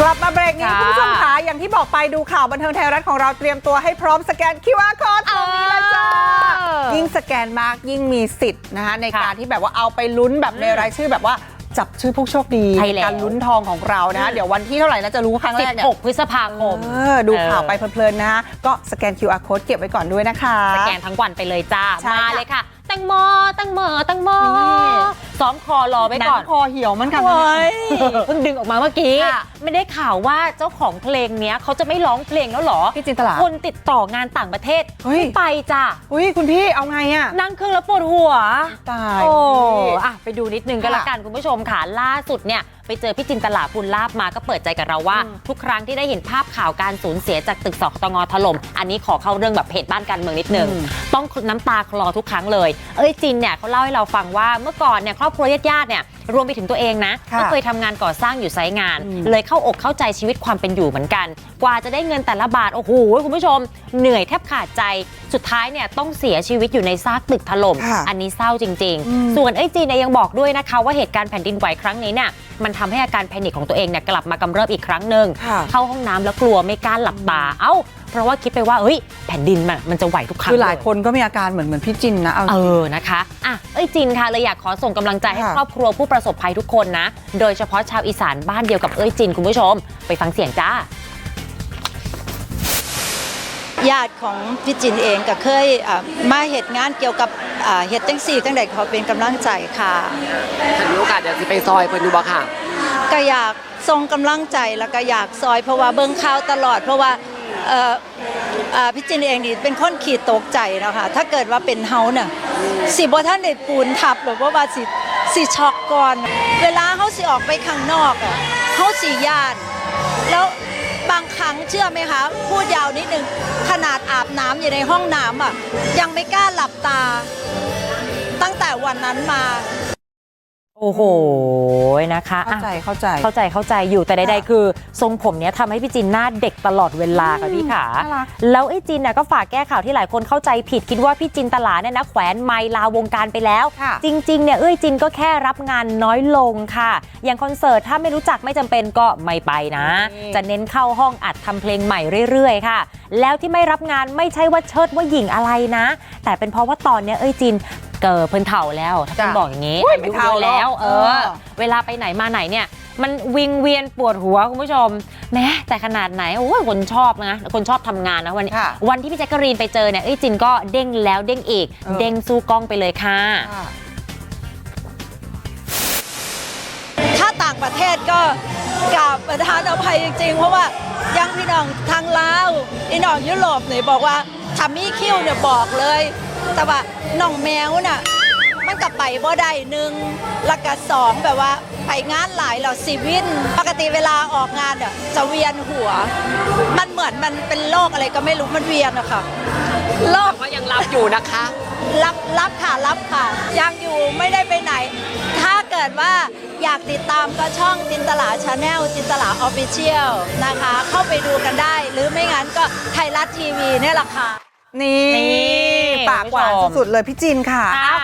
กลับมาเบรกนี้ค่ะคุณผู้ชมคะอย่างที่บอกไปดูข่าวบันเทิงไทยรัฐของเราเตรียมตัวให้พร้อมสแกน QR code ตรงนี้เลยจ้าเออยิ่งสแกนมากยิ่งมีสิทธิ์นะคะในค่ะการที่แบบว่าเอาไปลุ้นแบบในรายชื่อแบบว่าจับชื่อผู้โชคดีใช่แล้วการลุ้นทองของเรานะคะเดี๋ยววันที่เท่าไหร่นะจะรู้ครั้งแรกเนี่ย16พฤษภาคมเออดูข่าวไปเพลินๆนะก็สแกน QR code เก็บไว้ก่อนด้วยนะคะ สแกนทั้งวันไปเลยจ้าใช่มาค่ะเลยค่ะ แตงโมแตงโมแตงโมนี่ซ้อมคอรอไว้หนัก่องนคอเหี่ยวเหมันกันเฮ้ยเพิ่งดึงออกมาเมื่อกี้ ค่ะไม่ได้ข่าวว่าเจ้าของเพลงเนี้ยเขาจะไม่ร้องเพลงแล้วเหรอพี่จินตลาคนติดต่องานต่างประเทศเฮ้ย ไม่ไปจ้ะ อุ้ยคุณพี่เอาไงอะ นั่งเครื่องแล้วปวดหัว ตายโอ้พี่อะไปดูนิดนึงก็ค่ะแล้วกันคุณผู้ชมค่ะ ล่าสุดเนี่ย ไปเจอพี่จินตลาภูลลาบมาก็เปิดใจกับเราว่าอืมทุกครั้งที่ได้เห็นภาพข่าวการสูญเสียจากตึกสตงถล่มอันนี้ขอเข้าเรื่องแบบเพจบ้านการเมืองนิดนึงต้องน้ำตาคลอทุกครั้งเลย เอ้ยจินเนี่ยเขาเล่าให้เราฟังว่าเมื่อก่อนเนี่ยครอบครัวญาติๆเนี่ย รวมไปถึงตัวเองนะค่ะก็เคยทำงานก่อสร้างอยู่ไซต์งานอืมเลยเข้าอกเข้าใจชีวิตความเป็นอยู่เหมือนกัน กว่าจะได้เงินแต่ละบาท โอ้โห คุณผู้ชม เหนื่อยแทบขาดใจ สุดท้ายเนี่ยต้องเสียชีวิตอยู่ในซากตึกถล่ม ค่ะอันนี้เศร้าจริงอืมๆส่วนไอ้ยจีนเนี่ยยังบอกด้วยนะคะ ว่าเหตุการณ์แผ่นดินไหวครั้งนี้เนี่ยมันทำให้อาการแพนิคของตัวเองเนี่ยกลับมากำเริบอีกครั้งหนึ่ง ค่ะ เข้าห้องน้ำแล้วกลัวไม่กล้าหลับตา เอ้า เพราะว่าคิดไปว่าเฮ้ยแผ่นดินมันมันจะไหวทุกครั้งคือหลายเคนก็มีอาการเหมือนเหมือนพี่จินนะเอาเออนะคะอะเอ้ยจินค่ะเลยอยากขอส่งกำลังใจให้ค่ะครอบครัวผู้ประสบภัยทุกคนนะ โดยเฉพาะชาวอีสานบ้านเดียวกับเอ้ยจินคุณผู้ชม ไปฟังเสียงจ้าญาติของพี่จินเองก็เคยอ่ามาเหตุงานเกี่ยวกับอ่าเหตุจังสี่ตั้งแต่เขาเป็นกำลังใจค่ะถ้ามีโอกาสเดี๋ยวสิไปซอยเพิ่นดูบ่ค่ะก็อยากส่งกำลังใจแล้วก็อยากซอยเพราะว่าเบิ่งข่าวตลอด เพราะว่าเอ่ออ่า พี่จินเองนี่เป็นคนขีดตกใจนะคะถ้าเกิดว่าเป็นเฮาเนี่ยสิบ่ท่านได้ปูนทับหรือว่าว่าสิสิช็อกก่อน เวลาเฮาสิออกไปข้างนอกอะเฮาสิย่าน แล้วบางครั้งเชื่อไหมคะพูดยาวนิดนึงขนาดอาบน้ำอยู่ในห้องน้ำอะยังไม่กล้าหลับตา ตั้งแต่วันนั้นมา โอ้โหนะคะเข้าอะใจเข้าใจเข้าใจเข้าใจอยู่แต่ใดค่ะๆคือ ทรงผมเนี้ยทำให้พี่จินหน้าเด็กตลอดเวลาค่ะพี่ขาน่ารักแล้วไอ้จินน่ะก็ฝากแก้ข่าวที่หลายคนเข้าใจผิดคิดว่าพี่จินตลาเนี่ยนะแขวนไมค์ลาวงการไปแล้วค่ะจริงๆเนี่ยเอ้ยจินก็แค่รับงานน้อยลงค่ะ อย่างคอนเสิร์ตถ้าไม่รู้จักไม่จำเป็นก็ไม่ไปนะนี่จะเน้นเข้าห้องอัดทำเพลงใหม่เรื่อยๆ ค่ะ แล้วที่ไม่รับงานไม่ใช่ว่าเชิดว่าหญิงอะไรนะ แต่เป็นเพราะว่าตอนเนี้ยเอ้ยจิน เกิดเพิ่นเถ่าแล้วถ้าเพิ่นจ้ะบอกอย่างนี้อุ้ยอาไม่ยุเฒ่าเยอะแล้ว เอเออ อ เวลาไปไหนมาไหนเนี่ย มันวิงเวียนปวดหัวคุณผู้ชมแม้แต่ขนาดไหนโอ้ยคนชอบนะคนชอบทำงานนะวันนี้ค่ะวันที่พี่แจ๊กกะรีนไปเจอเนี่ยเอ้ยจินก็เด้งแล้วเด้งอีก เออ เด้งสู้กล้องไปเลยค่ะ ถ้าต่างประเทศก็กราบประทานอภัยจริงๆ เพราะว่ายังพี่น้องทางลาวพี่น้องยุโรปเนี่ยบอกว่า ทำมีคิวเนี่ยบอกเลย แต่ว่าน้องแมวน่ะมันกับไปบ่ได้หนึ่งแล้วก็สองแบบว่าไปงานหลายแล้วสิวินปกติเวลาออกงานเนี่ยจะเวียนหัว มันเหมือนมันเป็นโรคอะไรก็ไม่รู้มันเวียนอะค่ะโรคว่ายังรับอยู่นะคะ รับรับค่ะรับค่ะ ยังอยู่ไม่ได้ไปไหน ถ้าเกิดว่าอยากติดตามก็ช่องจินตลาชาแนลจินตลาออฟฟิเชียลนะคะ เข้าไปดูกันได้ หรือไม่งั้นก็ไทยรัฐทีวีเนี่ยแหละค่ะ นี่นี่ปากหวานคุณผู้ชมสุดๆเลยพี่จินค่ะค่ะ